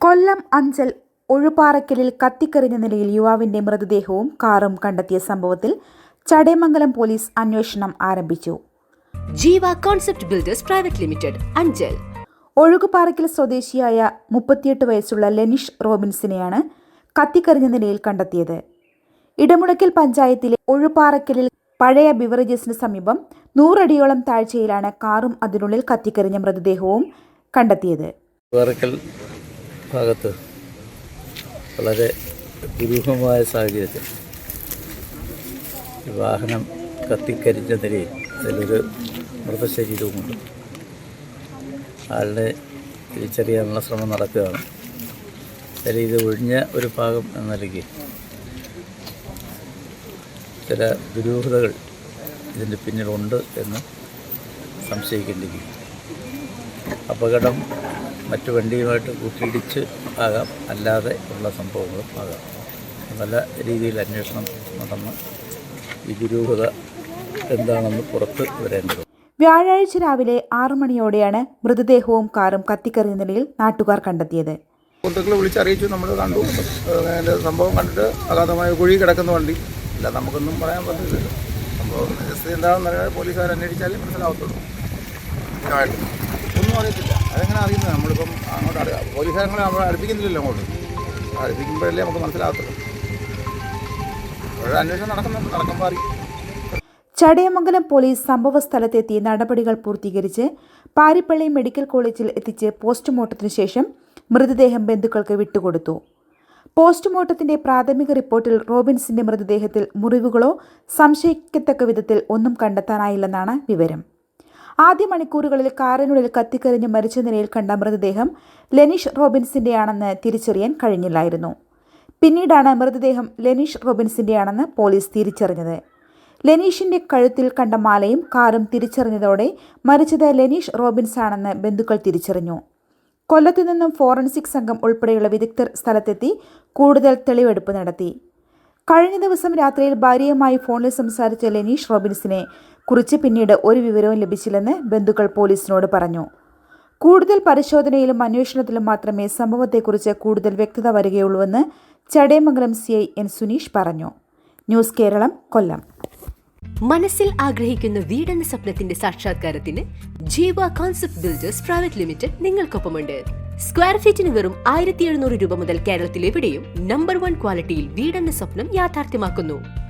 കൊല്ലം അഞ്ചൽ ഒഴുപാറയ്ക്കലിൽ കത്തിക്കറിഞ്ഞ നിലയിൽ യുവാവിന്റെ മൃതദേഹവും കാറും കണ്ടെത്തിയ സംഭവത്തിൽ ചടയമംഗലം പോലീസ് അന്വേഷണം ആരംഭിച്ചു. Jeeva concept builders private limited Anchal. Ozhukuparakkal സ്വദേശിയായ മുപ്പത്തിയെട്ട് വയസ്സുള്ള ലെനിഷ് റോബിൻസിനെയാണ് കത്തിക്കറിഞ്ഞ നിലയിൽ കണ്ടെത്തിയത്. ഇടമുളയ്ക്കൽ പഞ്ചായത്തിലെ ഒഴുപാറയ്ക്കലിൽ പഴയ ബിവറേജസിന് സമീപം നൂറടിയോളം താഴ്ചയിലാണ് കാറും അതിനുള്ളിൽ കത്തിക്കരിഞ്ഞ മൃതദേഹവും കണ്ടെത്തിയത്. ഭാഗത്ത് വളരെ ദുരൂഹമായ സാഹചര്യത്തിൽ വാഹനം കത്തിക്കരിഞ്ഞ നിലയിൽ അതിലൊരു മൃതശരീരവുമുണ്ട്. ആളിനെ തിരിച്ചറിയാനുള്ള ശ്രമം നടക്കുകയാണ്. അതിൽ ഇത് ഒഴിഞ്ഞ ഒരു ഭാഗം എന്ന ചില ദുരൂഹതകൾ ഇതിന്റെ പിന്നിലുണ്ട് എന്ന് സംശയിക്കേണ്ടിരിക്കും അപകടം മറ്റു വണ്ടിയുമായിട്ട് കൂട്ടിയിടിച്ച് ആകാം. അല്ലാതെ ഉള്ള സംഭവങ്ങളും ആകാം. നല്ല രീതിയിൽ അന്വേഷണം നടന്ന് ഈ ദുരൂഹത എന്താണെന്ന് പുറത്ത് വരേണ്ടത് വ്യാഴാഴ്ച രാവിലെ ആറു മണിയോടെയാണ് മൃതദേഹവും കാറും കത്തിക്കറിയ നിലയിൽ നാട്ടുകാർ കണ്ടെത്തിയത്. സുഹൃത്തുക്കളെ വിളിച്ചറിയിച്ചു. നമ്മൾ കണ്ടു. അതിന്റെ സംഭവം കണ്ടിട്ട് അഗാധമായ കുഴി കിടക്കുന്ന വണ്ടി. അല്ല നമുക്കൊന്നും പറയാൻ പറ്റില്ല സംഭവം എന്താണെന്ന് അറിയാതെ പോലീസുകാർ അന്വേഷിച്ചാലേ മനസ്സിലാവത്തുള്ളൂ. ഒന്നും അറിയത്തില്ല. അതെങ്ങനെ അറിയുന്നത്? നമ്മളിപ്പം അങ്ങോട്ട് അറിയാം പോലീസുകാരെ നമ്മൾ അടുപ്പിക്കുന്നില്ലല്ലോ അങ്ങോട്ട്. അടുപ്പിക്കുമ്പോഴല്ലേ നമുക്ക് മനസ്സിലാകത്തുള്ളൂ. അന്വേഷണം നടക്കുന്ന നടക്കുമ്പോൾ അറിയും ചടയമംഗലം പോലീസ് സംഭവസ്ഥലത്തെത്തി നടപടികൾ പൂർത്തീകരിച്ച് പാരിപ്പള്ളി മെഡിക്കൽ കോളേജിൽ എത്തിച്ച് പോസ്റ്റ്മോർട്ടത്തിനു ശേഷം മൃതദേഹം ബന്ധുക്കൾക്ക് വിട്ടുകൊടുത്തു. പോസ്റ്റ്മോർട്ടത്തിന്റെ പ്രാഥമിക റിപ്പോർട്ടിൽ റോബിൻസിന്റെ മൃതദേഹത്തിൽ മുറിവുകളോ സംശയിക്കത്തക്ക വിധത്തിൽ ഒന്നും കണ്ടെത്താനായില്ലെന്നാണ് വിവരം. ആദ്യ മണിക്കൂറുകളിൽ കാറിനുള്ളിൽ കത്തിക്കരിഞ്ഞ് മരിച്ച നിലയിൽ കണ്ട മൃതദേഹം ലെനിഷ് റോബിൻസിന്റെയാണെന്ന് തിരിച്ചറിയാൻ കഴിഞ്ഞില്ലായിരുന്നു. പിന്നീടാണ് മൃതദേഹം ലെനിഷ് റോബിൻസിന്റെയാണെന്ന് പോലീസ് തിരിച്ചറിഞ്ഞത്. ലെനീഷിന്റെ കഴുത്തിൽ കണ്ട മാലയും കാറും തിരിച്ചറിഞ്ഞതോടെ മരിച്ചത് ലെനീഷ് റോബിൻസ് ആണെന്ന് ബന്ധുക്കൾ തിരിച്ചറിഞ്ഞു. കൊല്ലത്തു നിന്നും ഫോറൻസിക് സംഘം ഉൾപ്പെടെയുള്ള വിദഗ്ധർ സ്ഥലത്തെത്തി കൂടുതൽ തെളിവെടുപ്പ് നടത്തി. കഴിഞ്ഞ ദിവസം രാത്രിയിൽ ഭാര്യയുമായി ഫോണിൽ സംസാരിച്ച ലെനീഷ് റോബിൻസിനെ കുറിച്ച് പിന്നീട് ഒരു വിവരവും ലഭിച്ചില്ലെന്ന് ബന്ധുക്കൾ പോലീസിനോട് പറഞ്ഞു. കൂടുതൽ പരിശോധനയിലും അന്വേഷണത്തിലും മാത്രമേ സംഭവത്തെക്കുറിച്ച് കൂടുതൽ വ്യക്തത വരികയുള്ളൂവെന്ന് Chadayamangalam C I N Suneesh പറഞ്ഞു. ന്യൂസ് കേരളം കൊല്ലം. മനസ്സിൽ ആഗ്രഹിക്കുന്ന വീടെന്ന സ്വപ്നത്തിന്റെ സാക്ഷാത്കാരത്തിന് Jeeva concept builders private limited നിങ്ങൾക്കൊപ്പമുണ്ട്. Square ഫീറ്റിന് വെറും ആയിരത്തി എഴുന്നൂറ് രൂപ മുതൽ കേരളത്തിലെവിടെയും നമ്പർ വൺ ക്വാളിറ്റിയിൽ വീടെന്ന സ്വപ്നം യാഥാർത്ഥ്യമാക്കുന്നു.